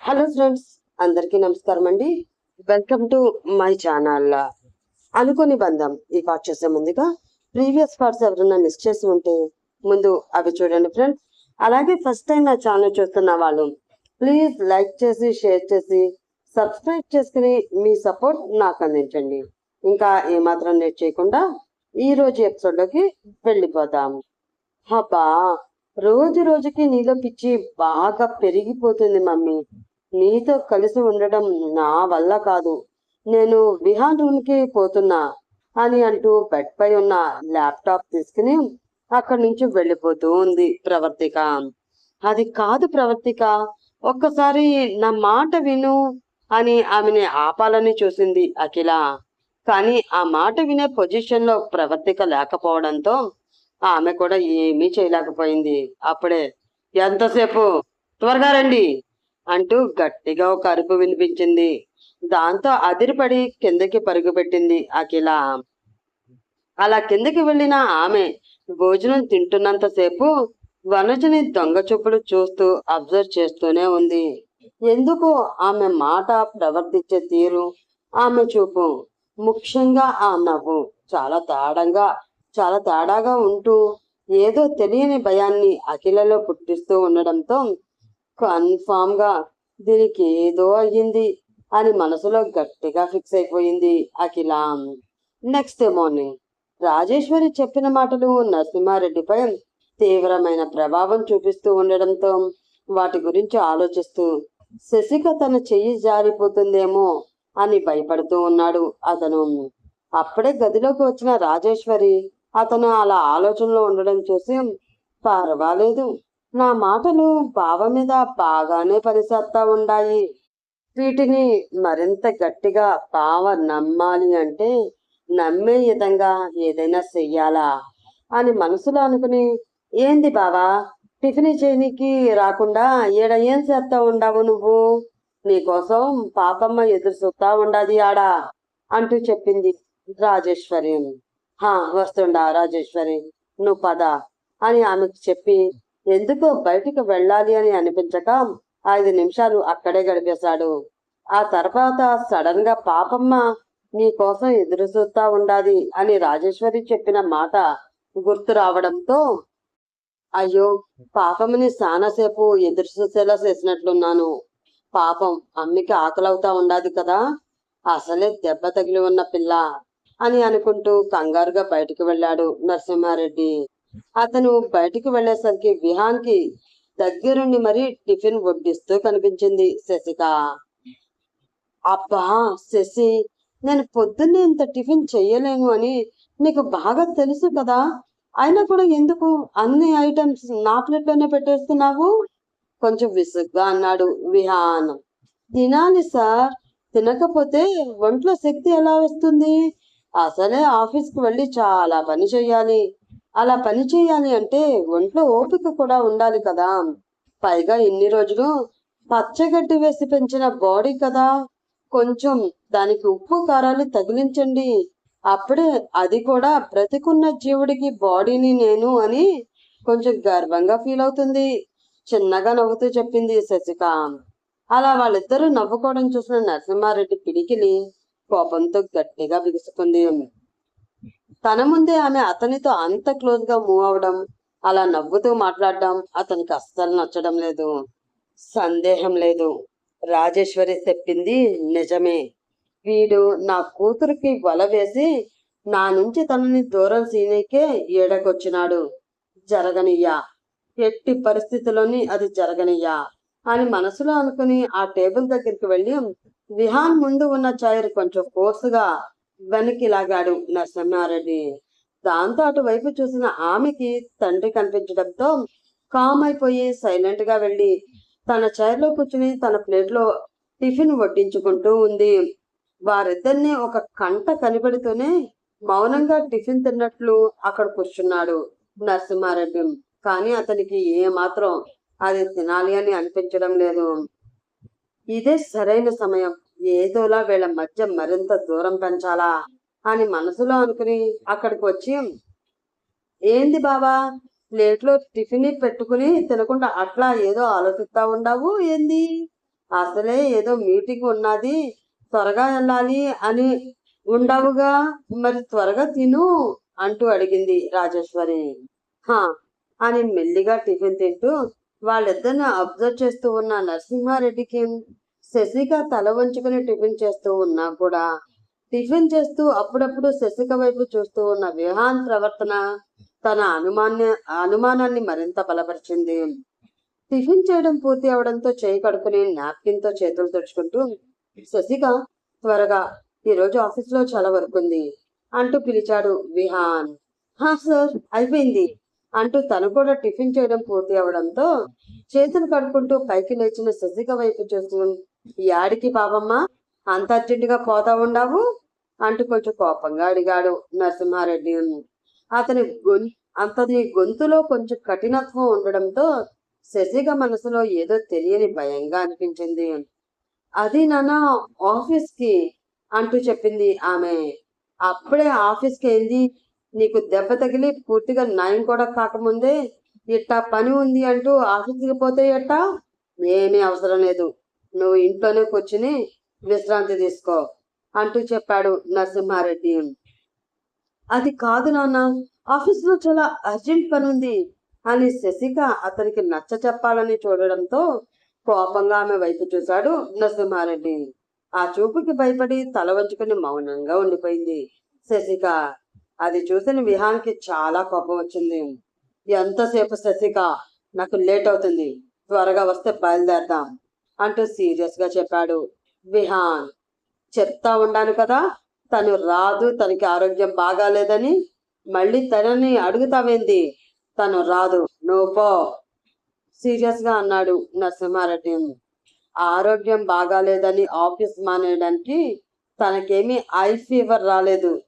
Hello friends అందరికీ నమస్కారం అండి. వెల్కమ్ టు మై ఛానల్ అనుకోని బంధం ఈ పార్ట్ చేసే ముందుగా ప్రీవియస్ పార్ట్స్ ఎవరైనా మిస్ చేసి ఉంటే ముందు అవి చూడండి ఫ్రెండ్స్ అలాగే ఫస్ట్ టైం నా ఛానల్ చూస్తున్న వాళ్ళు ప్లీజ్ లైక్ చేసి షేర్ చేసి సబ్స్క్రైబ్ చేసుకుని మీ సపోర్ట్ నాకు అందించండి. ఇంకా ఏమాత్రం లేట్ చేయకుండా ఈ రోజు ఎపిసోడ్లోకి వెళ్ళిపోదాం. అబ్బా రోజు రోజుకి నీలో పిచ్చి బాగా పెరిగిపోతుంది మమ్మీ. నీతో కలిసి ఉండడం నా వల్ల కాదు. నేను విహాన్ రూమ్ పోతున్నా అని అంటూ బెడ్ పై ఉన్న ల్యాప్టాప్ తీసుకుని అక్కడి నుంచి వెళ్ళిపోతూ ఉంది ప్రవర్తిక. అది కాదు ప్రవర్తిక. ఒక్కసారి నా మాట విను అని ఆమెని ఆపాలని చూసింది అఖిల. కానీ ఆ మాట వినే పొజిషన్లో ప్రవర్తిక లేకపోవడంతో ఆమె కూడా ఏమీ చేయలేకపోయింది. అప్పుడే ఎంతసేపు? త్వరగా రండి. అంటూ గట్టిగా ఒక అరుపు వినిపించింది. దాంతో అదిరిపడి కిందకి పరుగుపెట్టింది అఖిల. అలా కిందకి వెళ్ళిన ఆమె భోజనం తింటున్నంతసేపు వనజని దొంగ చూపులు చూస్తూ అబ్జర్వ్ చేస్తూనే ఉంది. ఎందుకు ఆమె మాట ప్రవర్తించే తీరు? ఆమె చూపు. ముఖ్యంగా ఆ నవ్వు. చాలా తేడంగా చాలా తేడాగా ఉంటూ ఏదో తెలియని భయాన్ని అఖిలలో పుట్టిస్తూ ఉండడంతో కన్ఫామ్గా దీనికి ఏదో అయ్యింది అని మనసులో గట్టిగా ఫిక్స్ అయిపోయింది అఖిల. నెక్స్ట్ మార్నింగ్ రాజేశ్వరి చెప్పిన మాటలు నరసింహారెడ్డిపై తీవ్రమైన ప్రభావం చూపిస్తూ ఉండడంతో వాటి గురించి ఆలోచిస్తూ శశిక తన చెయ్యి జారిపోతుందేమో అని భయపడుతూ ఉన్నాడు అతను. అప్పుడే గదిలోకి వచ్చిన రాజేశ్వరి అతను అలా ఆలోచనలో ఉండడం చూసి పర్వాలేదు నా మాటలు బావ మీద బాగానే పనిచేస్తా ఉండాయి. వీటిని మరింత గట్టిగా బావ నమ్మాలి అంటే నమ్మే విధంగా ఏదైనా చెయ్యాలా? అని మనసులో అనుకుని ఏంది బావా టిఫిన్ చేయనికి రాకుండా ఈడ ఏం చేస్తా ఉండావు నువ్వు? నీకోసం పాపమ్మ ఎదురు చూస్తా ఉండాది ఆడ అంటూ చెప్పింది రాజేశ్వరి. హా వస్తుండా రాజేశ్వరి నువ్వు పద అని ఆమెకు చెప్పి ఎందుకో బయటికి వెళ్ళాలి అని అనిపించక ఐదు నిమిషాలు అక్కడే గడిపేశాడు. ఆ తర్వాత సడన్గా పాపమ్మ నీ కోసం ఎదురు చూస్తా ఉండాది అని రాజేశ్వరి చెప్పిన మాట గుర్తు రావడంతో అయ్యో పాపమ్మని సానాసేపు ఎదురు చూసేలా చేసినట్లున్నాను. పాపం అమ్మికి ఆకలవుతా ఉండాది కదా అసలే దెబ్బ తగిలి ఉన్న పిల్ల అని అనుకుంటూ కంగారుగా బయటికి వెళ్ళాడు నరసింహారెడ్డి. అతను బయటికి వెళ్ళేసరికి విహాన్కి దగ్గరుండి మరి టిఫిన్ వడ్డిస్తూ కనిపించింది శశిక. అబ్బా శశి నేను పొద్దున్నే ఇంత టిఫిన్ చెయ్యలేను అని నీకు బాగా తెలుసు కదా. అయినా కూడా ఎందుకు అన్ని ఐటమ్స్ నా ప్లేట్లోనే పెట్టేస్తున్నావు? కొంచెం విసుగ్గా అన్నాడు విహాన్. తినాలి సార్ తినకపోతే ఒంట్లో శక్తి ఎలా వస్తుంది? అసలే ఆఫీస్కి వెళ్ళి చాలా పని చేయాలి అలా పని చేయాలి అంటే ఒంట్లో ఓపిక కూడా ఉండాలి కదా. పైగా ఇన్ని రోజులు పచ్చగడ్డి వేసి పెంచిన బాడీ కదా. కొంచెం దానికి ఉప్పు కారాలు తగిలించండి. అప్పుడే అది కూడా బ్రతికున్న జీవుడికి బాడీని నేను అని కొంచెం గర్వంగా ఫీల్ అవుతుంది. చిన్నగా నవ్వుతూ చెప్పింది శశిక. అలా వాళ్ళిద్దరూ నవ్వుకోవడం చూసిన నరసింహారెడ్డి పిడికిలి కోపంతో గట్టిగా బిగుసుకుంది. తన ముందే ఆమె అతనితో అంత క్లోజ్గా మూవ్ అవడం అలా నవ్వుతూ మాట్లాడడం అతనికి అస్సలు నచ్చడం లేదు. సందేహం లేదు. రాజేశ్వరి చెప్పింది నిజమే. వీడు నా కూతురికి వల వేసి నా నుంచి తనని దూరం సీనికే ఏడకొచ్చినాడు. జరగనియ్యా. ఎట్టి పరిస్థితుల్లోని అది జరగనియ్యా అని మనసులో అనుకుని ఆ టేబుల్ దగ్గరికి వెళ్ళి విహాన్ ముందు ఉన్న చైర్ కొంచెం ఫోర్స్గా వెనక్కి లాగాడు నరసింహారెడ్డి. దాంతో అటువైపు చూసిన ఆమెకి తండ్రి కనిపించడంతో కామ్ అయిపోయి సైలెంట్గా వెళ్ళి తన చైర్లో కూర్చుని తన ప్లేట్లో టిఫిన్ వడ్డించుకుంటూ ఉంది. వారిద్దరిని ఒక కంట కనిపెడుతూనే మౌనంగా టిఫిన్ తిన్నట్లు అక్కడ కూర్చున్నాడు నరసింహారెడ్డి. కానీ అతనికి ఏ మాత్రం అది తినాలి అని అనిపించడం లేదు. ఇదే సరైన సమయం. ఏదోలా వీళ్ళ మధ్య మరింత దూరం పెంచాలా అని మనసులో అనుకుని అక్కడికి వచ్చి ఏంది బాబా ప్లేట్లో టిఫిన్ పెట్టుకుని తినకుండా అట్లా ఏదో ఆలోచిస్తా ఉండవు ఏంది? అసలే ఏదో మీటింగ్ ఉన్నది త్వరగా వెళ్ళాలి అని ఉండవుగా మరి త్వరగా తిను అంటూ అడిగింది రాజేశ్వరి. హా అని మెల్లిగా టిఫిన్ తింటూ వాళ్ళిద్దరిని అబ్జర్వ్ చేస్తూ ఉన్న నరసింహారెడ్డికి శశిక తల వంచుకుని టిఫిన్ చేస్తూ ఉన్నా కూడా టిఫిన్ చేస్తూ అప్పుడప్పుడు శశిక వైపు చూస్తూ ఉన్న విహాన్ ప్రవర్తన తన అనుమాన్య అనుమానాన్ని మరింత బలపరిచింది. టిఫిన్ చేయడం పూర్తి అవడంతో చేయి కడుకుని నాప్కిన్తో చేతులు తుడుచుకుంటూ శశిక త్వరగా ఈరోజు ఆఫీస్లో చాలా వర్క్ ఉంది అంటూ పిలిచాడు విహాన్ హా సార్ అయిపోయింది అంటూ తను కూడా టిఫిన్ చేయడం పూర్తి అవడంతో చేతులు కడుక్కుంటూ పైకి లేచిన శశిక వైపు చూస్తూ యాడికి పాపమ్మా అంత అర్జెంటుగా పోతా ఉండావు అంటూ కొంచెం కోపంగా అడిగాడు నరసింహారెడ్డి. అతని గొం అతని గొంతులో కొంచెం కఠినత్వం ఉండడంతో శశిక మనసులో ఏదో తెలియని భయంగా అనిపించింది. అది నాన్న ఆఫీస్కి అంటూ చెప్పింది ఆమె. అప్పుడే ఆఫీస్కి వెళ్ళి నీకు దెబ్బ తగిలి పూర్తిగా నయం కూడా కాకముందే ఇట్టా పని ఉంది అంటూ ఆఫీస్కి పోతే ఎట్టా? ఏమీ అవసరం లేదు. నువ్వు ఇంట్లోనే కూర్చుని విశ్రాంతి తీసుకో అంటూ చెప్పాడు నరసింహారెడ్డి. అది కాదు నాన్న ఆఫీస్లో చాలా అర్జెంట్ పని ఉంది అని శశిక అతనికి నచ్చ చెప్పాలని చూడడంతో కోపంగా ఆమె వైపు చూశాడు నరసింహారెడ్డి. ఆ చూపుకి భయపడి తల వంచుకుని మౌనంగా ఉండిపోయింది శశిక. అది చూసిన విహాన్కి చాలా కోపం వచ్చింది. ఎంతసేపు శశిక? నాకు లేట్ అవుతుంది. త్వరగా వస్తే బయలుదేరదాం. అంటూ సీరియస్గా చెప్పాడు. విహాన్ చెప్తా ఉండాను కదా తను రాదు తనకి ఆరోగ్యం బాగాలేదని మళ్ళీ తనని అడుగుతావేంది? తను రాదు. నువ్వు పో. సీరియస్గా అన్నాడు నరసింహారెడ్డి. ఆరోగ్యం బాగాలేదని ఆఫీస్ మానేయడానికి తనకేమీ ఐ ఫీవర్ రాలేదు.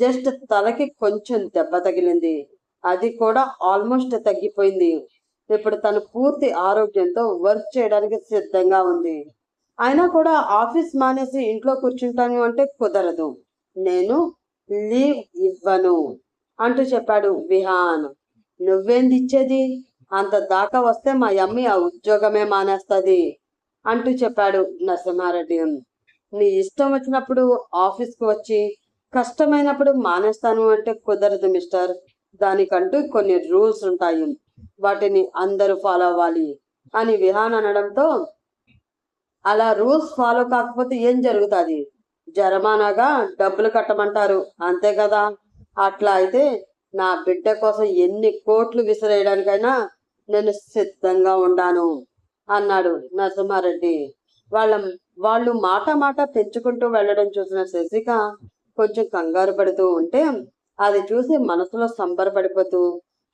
జస్ట్ తలకి కొంచెం దెబ్బ తగిలింది. అది కూడా ఆల్మోస్ట్ తగ్గిపోయింది. ఇప్పుడు తను పూర్తి ఆరోగ్యంతో వర్క్ చేయడానికి సిద్ధంగా ఉంది. అయినా కూడా ఆఫీస్ మానేసి ఇంట్లో కూర్చుంటాను అంటే కుదరదు. నేను లీవ్ ఇవ్వను అంటూ చెప్పాడు విహాన్. నువ్వేంది ఇచ్చేది? అంత దాకా వస్తే మా అమ్మి ఆ ఉద్యోగమే మానేస్తుంది అంటూ చెప్పాడు నరసింహారెడ్డి. నీ ఇష్టం వచ్చినప్పుడు ఆఫీస్కి వచ్చి కష్టమైనప్పుడు మానేస్తాను అంటే కుదరదు మిస్టర్. దానికంటూ కొన్ని రూల్స్ ఉంటాయి. వాటిని అందరూ ఫాలో అవ్వాలి. అని విహాన్ అనడంతో అలా రూల్స్ ఫాలో కాకపోతే ఏం జరుగుతుంది? జరమానాగా డబ్బులు కట్టమంటారు. అంతే కదా? అట్లా అయితే నా బిడ్డ కోసం ఎన్ని కోట్లు విసిరేయడానికైనా నేను సిద్ధంగా ఉండాను అన్నాడు నరసింహారెడ్డి. వాళ్ళ వాళ్ళు మాట మాట పెంచుకుంటూ వెళ్ళడం చూసిన శశిక కొంచెం కంగారు పడుతూ ఉంటే అది చూసి మనసులో సంబరపడిపోతూ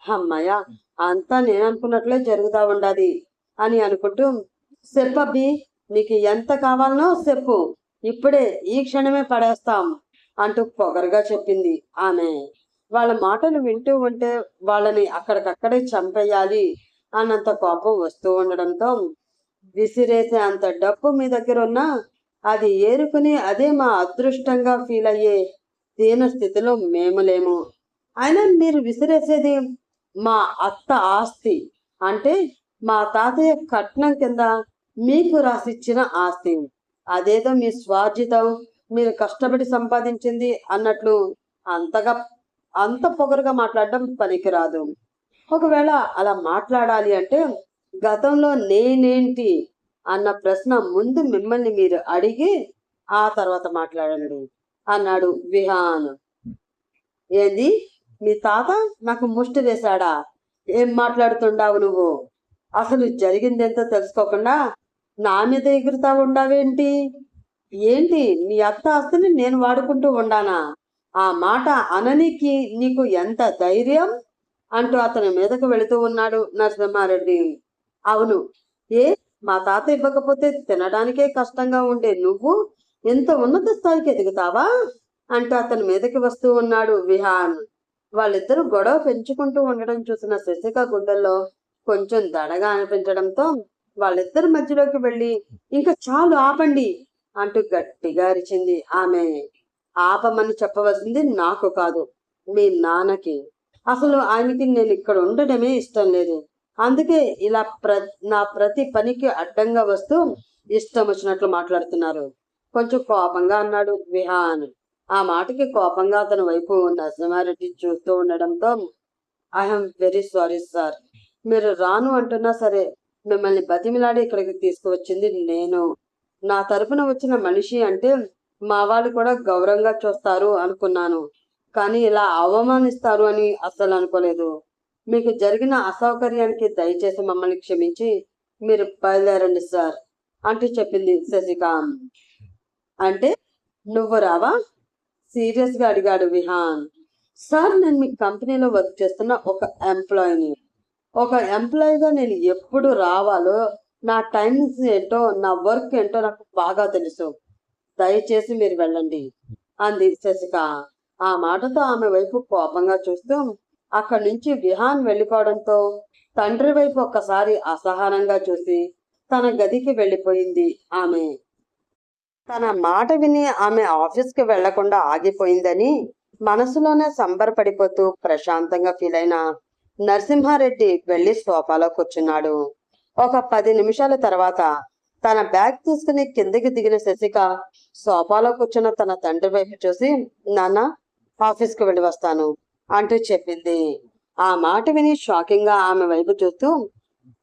అమ్మయ్య అంతా నేను అనుకున్నట్లే జరుగుతా ఉండాది అని అనుకుంటూ చెప్పబ్బి నీకు ఎంత కావాలనో చెప్పు ఇప్పుడే ఈ క్షణమే పడేస్తాం అంటూ పొగరుగా చెప్పింది ఆమె. వాళ్ళ మాటలు వింటూ ఉంటే వాళ్ళని అక్కడికక్కడే చంపేయాలి అన్నంత కోపం వస్తూ ఉండడంతో విసిరేసే అంత డబ్బు మీ దగ్గర ఉన్నా అది ఏరుకుని అదే మా అదృష్టంగా ఫీల్ అయ్యే దీన స్థితిలో మేము లేము అయినా మీరు విసిరేసేది మా అత్త ఆస్తి. అంటే మా తాతయ్య కట్నం కింద మీకు రాసిచ్చిన ఆస్తి. అదేదో మీ స్వార్జితం మీరు కష్టపడి సంపాదించింది అన్నట్లు అంతగా అంత పొగరుగా మాట్లాడడం పనికిరాదు. ఒకవేళ అలా మాట్లాడాలి అంటే గతంలో నేనేంటి అన్న ప్రశ్న ముందు మిమ్మల్ని మీరు అడిగి ఆ తర్వాత మాట్లాడండి అన్నాడు విహాన్. ఏంది? మీ తాత నాకు ముష్టి వేశాడా? ఏం మాట్లాడుతుండావు నువ్వు? అసలు జరిగిందెంతో తెలుసుకోకుండా నా మీద ఎగురుతా ఉండావేంటి? ఏంటి? మీ అత్త ఆస్తిని నేను వాడుకుంటూ ఉండానా? ఆ మాట అననికి నీకు ఎంత ధైర్యం? అంటూ అతని మీదకు వెళుతూ ఉన్నాడు నరసింహారెడ్డి. అవును. ఏ? మా తాత ఇవ్వకపోతే తినడానికే కష్టంగా ఉండే నువ్వు ఎంత ఉన్నత స్థాయికి ఎదుగుతావా? అంటూ అతని మీదకి వస్తూ ఉన్నాడు విహాన్. వాళ్ళిద్దరూ గొడవ పెంచుకుంటూ ఉండడం చూసిన శశిక గుండెల్లో కొంచెం దడగా అనిపించడంతో వాళ్ళిద్దరి మధ్యలోకి వెళ్ళి ఇంకా చాలు ఆపండి అంటూ గట్టిగా అరిచింది. ఆమె ఆపమని చెప్పవలసింది నాకు కాదు మీ నాన్నకి. అసలు ఆయనకి నేను ఇక్కడ ఉండడమే ఇష్టం లేదు. అందుకే ఇలా ప్ర నా ప్రతి పనికి అడ్డంగా వస్తూ ఇష్టం వచ్చినట్లు మాట్లాడుతున్నారు. కొంచెం కోపంగా అన్నాడు విహాన్. ఆ మాటకి కోపంగా అతని వైపు నరసింహారెడ్డి చూస్తూ ఉండడంతో ఐఎమ్ వెరీ సారీ సార్. మీరు రాను అంటున్నా సరే మిమ్మల్ని బతిమిలాడి ఇక్కడికి తీసుకువచ్చింది నేను. నా తరపున వచ్చిన మనిషి అంటే మా వాళ్ళు కూడా గౌరవంగా చూస్తారు అనుకున్నాను. కానీ ఇలా అవమానిస్తారు అని అస్సలు అనుకోలేదు. మీకు జరిగిన అసౌకర్యానికి దయచేసి మమ్మల్ని క్షమించి మీరు బయలుదేరండి సార్ అంటూ చెప్పింది శశిక అంటే నువ్వు రావా? సీరియస్గా అడిగాడు విహాన్. సార్ నేను మీ కంపెనీలో వర్క్ చేస్తున్న ఒక ఎంప్లాయీని. ఒక ఎంప్లాయీగా నేను ఎప్పుడు రావాలో నా టైమింగ్స్ ఏంటో నా వర్క్ ఏంటో నాకు బాగా తెలుసు. దయచేసి మీరు వెళ్ళండి అంది శశిక. ఆ మాటతో ఆమె వైపు కోపంగా చూస్తూ అక్కడి నుంచి విహాన్ వెళ్ళిపోవడంతో తండ్రి వైపు ఒక్కసారి అసహనంగా చూసి తన గదికి వెళ్ళిపోయింది ఆమె. తన మాట విని ఆమె ఆఫీస్కి వెళ్ళకుండా ఆగిపోయిందని మనసులోనే సంబరపడిపోతూ ప్రశాంతంగా ఫీల్ అయిన నరసింహారెడ్డి వెళ్ళి సోఫాలో కూర్చున్నాడు. ఒక పది నిమిషాల తర్వాత తన బ్యాగ్ తీసుకుని కిందకి దిగిన శశిక సోఫాలో కూర్చున్న తన తండ్రి వైపు చూసి నాన్న ఆఫీస్కి వెళ్ళి వస్తాను అంటూ చెప్పింది. ఆ మాట విని షాకింగ్గా ఆమె వైపు చూస్తూ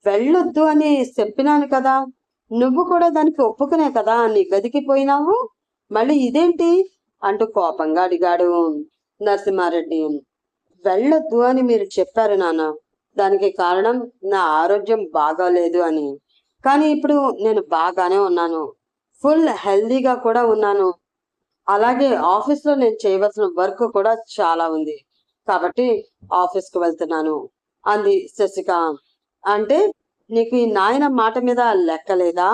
వెళ్ళొద్దు అని చెప్పినాను కదా నువ్వు కూడా దానికి ఒప్పుకునే కదా నీ గదికి పోయినావు? మళ్ళీ ఇదేంటి? అంటూ కోపంగా అడిగాడు నరసింహారెడ్డి. వెళ్ళొద్దు అని మీరు చెప్పారు నాన్న. దానికి కారణం నా ఆరోగ్యం బాగాలేదు అని. కానీ ఇప్పుడు నేను బాగానే ఉన్నాను. ఫుల్ హెల్దీగా కూడా ఉన్నాను. అలాగే ఆఫీస్లో నేను చేయవలసిన వర్క్ కూడా చాలా ఉంది. కాబట్టి ఆఫీస్కి వెళ్తున్నాను. అంది శశిక. అంటే నీకు ఈ నాయన మాట మీద లెక్కలేదా?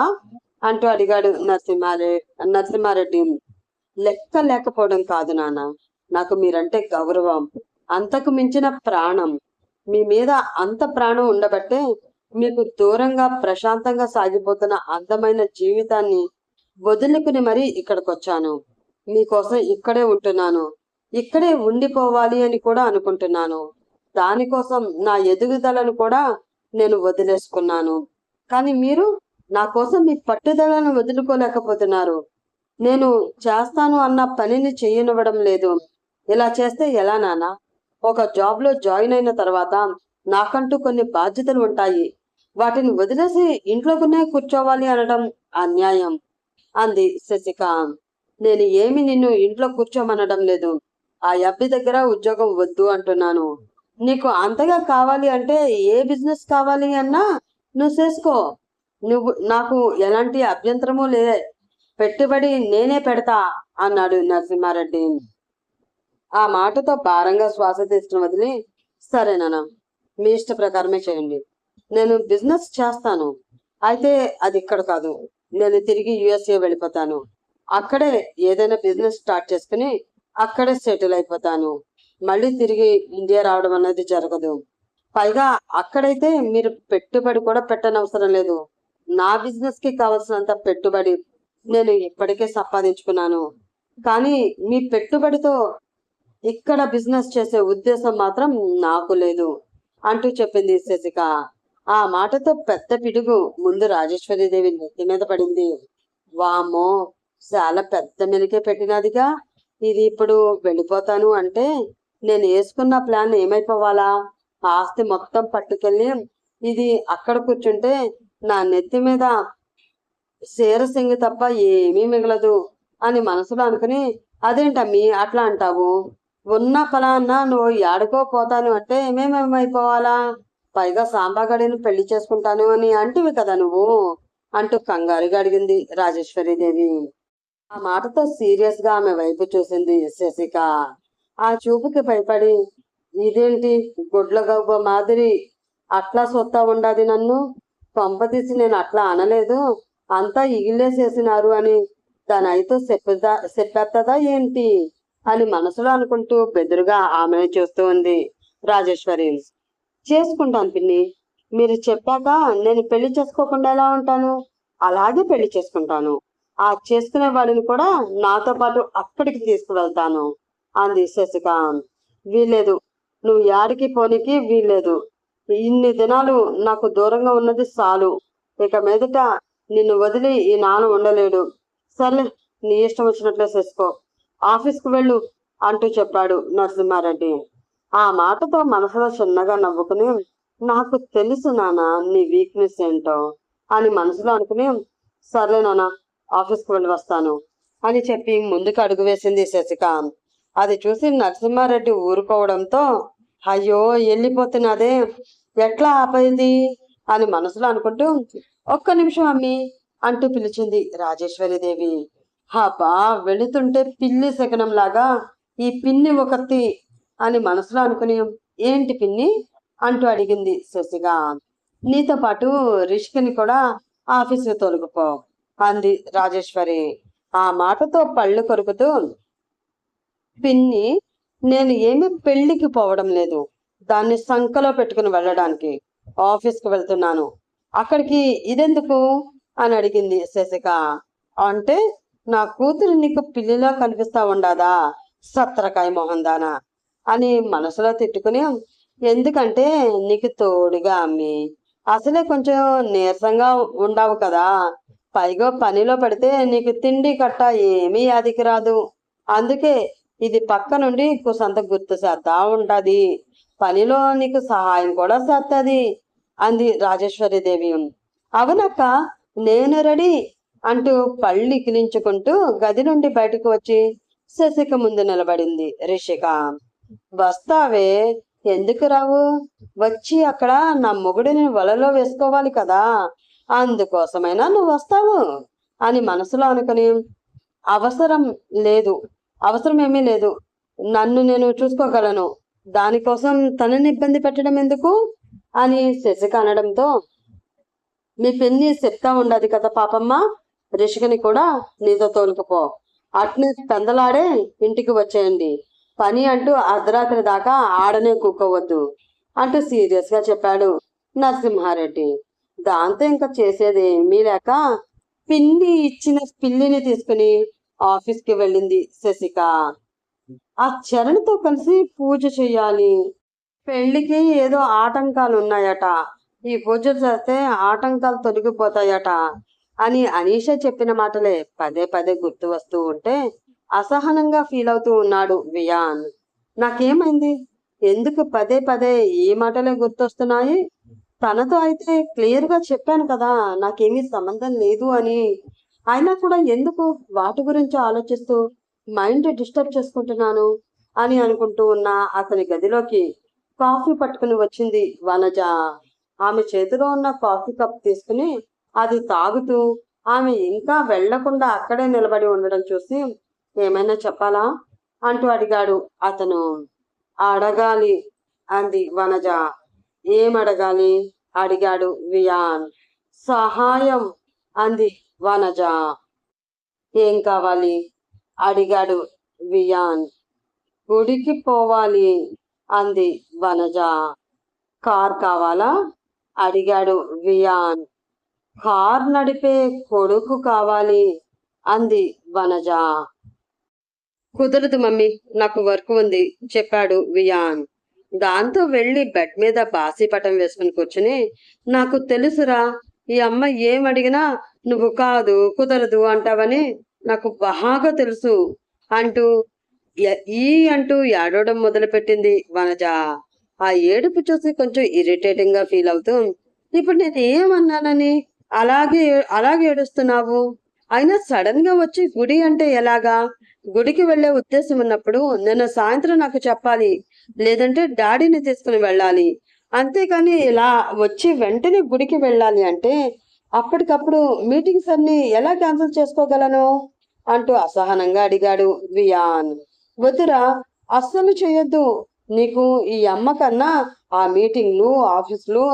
అంటూ అడిగాడు నరసింహారెడ్డి నరసింహారెడ్డి. లెక్క లేకపోవడం కాదు నాన్న. నాకు మీరంటే గౌరవం. అంతకు మించిన ప్రాణం. మీ మీద అంత ప్రాణం ఉండబట్టే మీకు దూరంగా ప్రశాంతంగా సాగిపోతున్న అందమైన జీవితాన్ని వదులుకుని మరీ ఇక్కడికి వచ్చాను మీకోసం ఇక్కడే ఉంటున్నాను. ఇక్కడే ఉండిపోవాలి అని కూడా అనుకుంటున్నాను. దానికోసం నా ఎదుగుదలను కూడా నేను వదిలేసుకున్నాను. కానీ మీరు నా కోసం మీ పట్టుదలను వదులుకోలేకపోతున్నారు. నేను చేస్తాను అన్న పనిని చేయనివ్వడం లేదు. ఇలా చేస్తే ఎలా నానా ఒక జాబ్లో జాయిన్ అయిన తర్వాత నాకంటూ కొన్ని బాధ్యతలు ఉంటాయి. వాటిని వదిలేసి ఇంట్లోనే కూర్చోవాలి అనడం అన్యాయం. అంది శశిక నేను ఏమి నిన్ను ఇంట్లో కూర్చోమనడం లేదు. ఆ అబ్బి దగ్గర ఉద్యోగం వద్దు అంటున్నాను. నీకు అంతగా కావాలి అంటే ఏ బిజినెస్ కావాలి అన్నా నువ్వు చేసుకో. నువ్వు నాకు ఎలాంటి అభ్యంతరము లే పెట్టుబడి నేనే పెడతా అన్నాడు నరసింహారెడ్డి. ఆ మాటతో భారంగా శ్వాస తీసుకుని వదిలి సరే నాన్న మీ ఇష్ట ప్రకారమే చేయండి. నేను బిజినెస్ చేస్తాను. అయితే అది ఇక్కడ కాదు. నేను తిరిగి యుఎస్ఏ వెళ్ళిపోతాను. అక్కడే ఏదైనా బిజినెస్ స్టార్ట్ చేసుకుని అక్కడే సెటిల్ అయిపోతాను. మళ్ళీ తిరిగి ఇండియా రావడం అనేది జరగదు. పైగా అక్కడైతే మీరు పెట్టుబడి కూడా పెట్టనవసరం లేదు. నా బిజినెస్కి కావాల్సినంత పెట్టుబడి నేను ఇప్పటికే సంపాదించుకున్నాను. కానీ మీ పెట్టుబడితో ఇక్కడ బిజినెస్ చేసే ఉద్దేశం మాత్రం నాకు లేదు అంటూ చెప్పింది శశిక. ఆ మాటతో పెద్ద పిడుగు ముందు రాజేశ్వరీదేవి నెత్తి మీద పడింది. వామ్మో చాలా పెద్ద మెలికే పెట్టినదిగా. ఇది ఇప్పుడు వెళ్ళిపోతాను అంటే నేను వేసుకున్న ప్లాన్ ఏమైపోవాలా? ఆస్తి మొత్తం పట్టుకెళ్ళి ఇది అక్కడ కూర్చుంటే నా నెత్తి మీద శీరసింగి తప్ప ఏమీ మిగలదు అని మనసులో అనుకుని అదేంటమ్మి అట్లా అంటావు? ఉన్న ఫలానా నువ్వు ఏడుకో పోతాను అంటే ఏమేమైపోవాలా పైగా సాంబాగడిని పెళ్ళి చేసుకుంటాను అని అంటివి కదా నువ్వు? అంటూ కంగారుగా అడిగింది రాజేశ్వరీదేవి. ఆ మాటతో సీరియస్గా ఆమె వైపు చూసింది శశిక. ఆ చూపుకి భయపడి ఇదేంటి గుడ్ల గవ్వ మాదిరి అట్లా సొత్తా ఉండాది నన్ను? పంపదీసి నేను అట్లా అనలేదు. అంతా ఇగిలేసేసినారు అని దాని అయితే చెప్పదా చెప్పేస్తుందా ఏంటి? అని మనసులో అనుకుంటూ బెదురుగా ఆమెను చూస్తూ ఉంది రాజేశ్వరి. చేసుకుంటాను పిన్ని. మీరు చెప్పాక నేను పెళ్ళి చేసుకోకుండా ఎలా ఉంటాను? అలాగే పెళ్ళి చేసుకుంటాను. ఆ చేసుకునే వాడిని కూడా నాతో పాటు అక్కడికి తీసుకువెళ్తాను. అంది శశిక వీల్లేదు. నువ్వు యాడికి పోనీకి వీల్లేదు. ఇన్ని దినాలు నాకు దూరంగా ఉన్నది చాలు. ఇక మీదట నిన్ను వదిలి ఈ నాన్న ఉండలేడు. సర్లే నీ ఇష్టం వచ్చినట్లే చేసుకో. ఆఫీస్కు వెళ్ళు అంటూ చెప్పాడు నరసింహారెడ్డి. ఆ మాటతో మనసులో చిన్నగా నవ్వుకుని నాకు తెలుసు నాన్న నీ వీక్నెస్ ఏంటో అని మనసులో అనుకుని సర్లే నాన్న ఆఫీస్కి వెళ్ళి వస్తాను అని చెప్పి ముందుకు అడుగు వేసింది శశికాంత్. అది చూసి నరసింహారెడ్డి ఊరుకోవడంతో అయ్యో వెళ్ళిపోతున్నదే ఎట్లా ఆపైంది? అని మనసులో అనుకుంటూ ఒక్క నిమిషం అమ్మి అంటూ పిలిచింది రాజేశ్వరిదేవి. హబ్బా వెళుతుంటే పిల్లి శకనంలాగా ఈ పిన్ని ఒకతి అని మనసులో అనుకుని ఏంటి పిన్ని? అంటూ అడిగింది శశిగా. నీతో పాటు రిషికని కూడా ఆఫీసుకు తొలగిపో అంది రాజేశ్వరి. ఆ మాటతో పళ్ళు కొరుకుతూ పిన్ని నేను ఏమి పెళ్ళికి పోవడం లేదు. దాన్ని సంకలో పెట్టుకుని వెళ్ళడానికి ఆఫీస్కి వెళ్తున్నాను. అక్కడికి ఇదెందుకు? అని అడిగింది శశిక. అంటే నా కూతురు నీకు పిల్లిలా కనిపిస్తా ఉండదా? సత్రకాయ మొహందానా? అని మనసులో తిట్టుకుని ఎందుకంటే నీకు తోడుగా అమ్మి అసలే కొంచెం నీరసంగా ఉండవు కదా. పైగా పనిలో పడితే నీకు తిండి కట్ట ఏమీ యాదికి రాదు అందుకే ఇది పక్క నుండి కుసంత గుర్తు చేస్తా ఉంటది. పనిలో నీకు సహాయం కూడా చేస్తుంది అంది రాజేశ్వరి దేవి. అవునక్క నేను రెడీ అంటూ పళ్ళు ఇకిలించుకుంటూ గది నుండి బయటకు వచ్చి శశిక ముందు నిలబడింది. రిషిక వస్తావే? ఎందుకు రావు? వచ్చి అక్కడ నా మొగుడిని వలలో వేసుకోవాలి కదా. అందుకోసమైనా నువ్వు వస్తావు అని మనసులో అనుకుని అవసరం లేదు. అవసరం ఏమీ లేదు. నన్ను నేను చూసుకోగలను. దానికోసం తనని ఇబ్బంది పెట్టడం ఎందుకు? అని శశిక అనడంతో మీ పెన్ని చెప్తా ఉండదు కదా పాపమ్మ. రిషికని కూడా నీతో తోలుకుపో. అట్నే పెందలాడే ఇంటికి వచ్చేయండి. పని అంటూ అర్ధరాత్రి దాకా ఆడనే కూకోవద్దు అంటూ సీరియస్గా చెప్పాడు నరసింహారెడ్డి. దాంతో ఇంకా చేసేది ఏమీ లేక పిన్ని ఇచ్చిన పిల్లిని తీసుకుని ఆఫీస్కి వెళ్ళింది శశిక. ఆ చరణ్తో కలిసి పూజ చేయాలి. పెళ్ళికి ఏదో ఆటంకాలు ఉన్నాయట. ఈ పూజలు చేస్తే ఆటంకాలు తొలగిపోతాయట అని అనీష చెప్పిన మాటలే పదే పదే గుర్తు వస్తూ ఉంటే అసహనంగా ఫీల్ అవుతూ ఉన్నాడు వియాన్. నాకేమైంది? ఎందుకు పదే పదే ఈ మాటలే గుర్తొస్తున్నాయి? తనతో అయితే క్లియర్గా చెప్పాను కదా నాకేమీ సంబంధం లేదు అని. అయినా కూడా ఎందుకు వాటి గురించి ఆలోచిస్తూ మైండ్ డిస్టర్బ్ చేసుకుంటున్నాను అని అనుకుంటూ ఉన్న అతని గదిలోకి కాఫీ పట్టుకుని వచ్చింది వనజ. ఆమె చేతిలో ఉన్న కాఫీ కప్ తీసుకుని అది తాగుతూ ఆమె ఇంకా వెళ్ళకుండా అక్కడే నిలబడి ఉండడం చూసి ఏమైనా చెప్పాలా అంటూ అడిగాడు అతను. అడగాలి అంది వనజ. ఏం అడగాలి అడిగాడు వియాన్. సహాయం అంది వనజ ఏం కావాలి? అడిగాడు వియాన్. గుడికి పోవాలి అంది వనజ. కార్ కావాలా? అడిగాడు వియాన్. కార్ నడిపే కొడుకు కావాలి అంది వనజ. కుదరదు మమ్మీ నాకు వర్క్ ఉంది చెప్పాడు వియాన్. దాంతో వెళ్ళి బెడ్ మీద బాసీపటం వేసుకుని కూర్చుని నాకు తెలుసురా ఈ అమ్మ ఏం అడిగినా నువ్వు కాదు కుదరదు అంటావని నాకు బాగా తెలుసు అంటూ ఈ అంటూ ఏడవడం మొదలుపెట్టింది వనజ. ఆ ఏడుపు చూసి కొంచెం ఇరిటేటింగ్గా ఫీల్ అవుతూ ఇప్పుడు నేను ఏమన్నానని అలాగే అలాగే ఏడుస్తున్నావు? అయినా సడన్గా వచ్చి గుడి అంటే ఎలాగా? గుడికి వెళ్ళే ఉద్దేశం ఉన్నప్పుడు నిన్న సాయంత్రం నాకు చెప్పాలి లేదంటే డాడీని తీసుకుని వెళ్ళాలి. అంతేకాని ఇలా వచ్చి వెంటనే గుడికి వెళ్ళాలి అంటే అప్పటికప్పుడు మీటింగ్స్ అన్ని ఎలా క్యాన్సిల్ చేసుకోగలను? అంటూ అసహనంగా అడిగాడు వియాన్. వద్దురా అస్సలు చేయొద్దు. నీకు ఈ అమ్మ కన్నా ఆ మీటింగ్లు ఆఫీసులు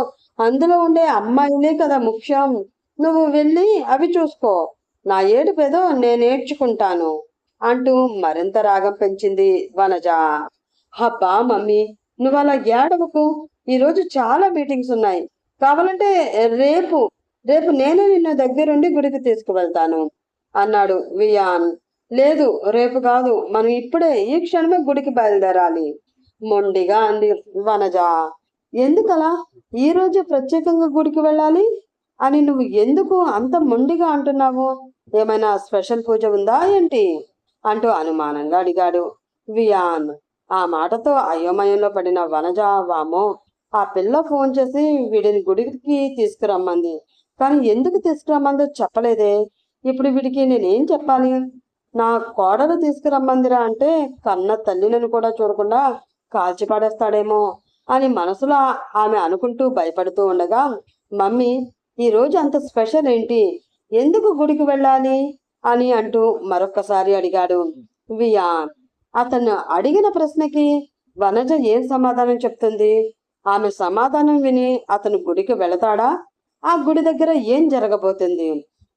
అందులో ఉండే అమ్మాయిలే కదా ముఖ్యం. నువ్వు వెళ్ళి అవి చూసుకో. నా ఏడుపేదో నేను ఏడ్చుకుంటాను అంటూ మరింత రాగం పెంచింది వనజ. హబ్బా మమ్మీ నువ్వు అలా ఏడవకు ఈరోజు చాలా మీటింగ్స్ ఉన్నాయి. కావాలంటే రేపు రేపు నేనే నిన్ను దగ్గరుండి గుడికి తీసుకువెళ్తాను అన్నాడు వియాన్. లేదు రేపు కాదు మనం ఇప్పుడే ఈ క్షణమే గుడికి బయలుదేరాలి మొండిగా అంది వనజ. ఎందుకలా? ఈ రోజు ప్రత్యేకంగా గుడికి వెళ్ళాలి? అని నువ్వు ఎందుకు అంత మొండిగా అంటున్నావు? ఏమైనా స్పెషల్ పూజ ఉందా ఏంటి? అంటూ అనుమానంగా అడిగాడు వియాన్. ఆ మాటతో అయోమయంలో పడిన వనజ వామో ఆ పిల్ల ఫోన్ చేసి వీడిని గుడికి తీసుకురమ్మంది. కానీ ఎందుకు తీసుకురమ్మందో చెప్పలేదే. ఇప్పుడు వీడికి నేనేం చెప్పాలి? నా కోడలు తీసుకురమ్మందిరా అంటే కన్న తల్లిలను కూడా చూడకుండా కాల్చి పడేస్తాడేమో అని మనసులో ఆమె అనుకుంటూ భయపడుతూ ఉండగా మమ్మీ ఈరోజు అంత స్పెషల్ ఏంటి? ఎందుకు గుడికి వెళ్ళాలి? అని అంటూ మరొక్కసారి అడిగాడు వియా. అతను అడిగిన ప్రశ్నకి వనజ ఏం సమాధానం చెప్తుంది? ఆమె సమాధానం విని అతను గుడికి వెళతాడా? ఆ గుడి దగ్గర ఏం జరగబోతుంది?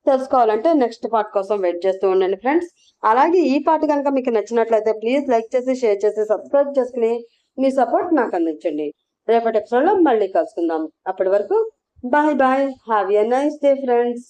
తెలుసుకోవాలంటే నెక్స్ట్ పార్ట్ కోసం వెయిట్ చేస్తూ ఉండండి ఫ్రెండ్స్. అలాగే ఈ పార్ట్ కనుక మీకు నచ్చినట్లయితే ప్లీజ్ లైక్ చేసి షేర్ చేసి సబ్స్క్రైబ్ చేసుకుని మీ సపోర్ట్ నాకు అందించండి. రేపటి ఎపిసోడ్లో మళ్ళీ కలుసుకుందాం. అప్పటి వరకు bye bye have a nice day friends.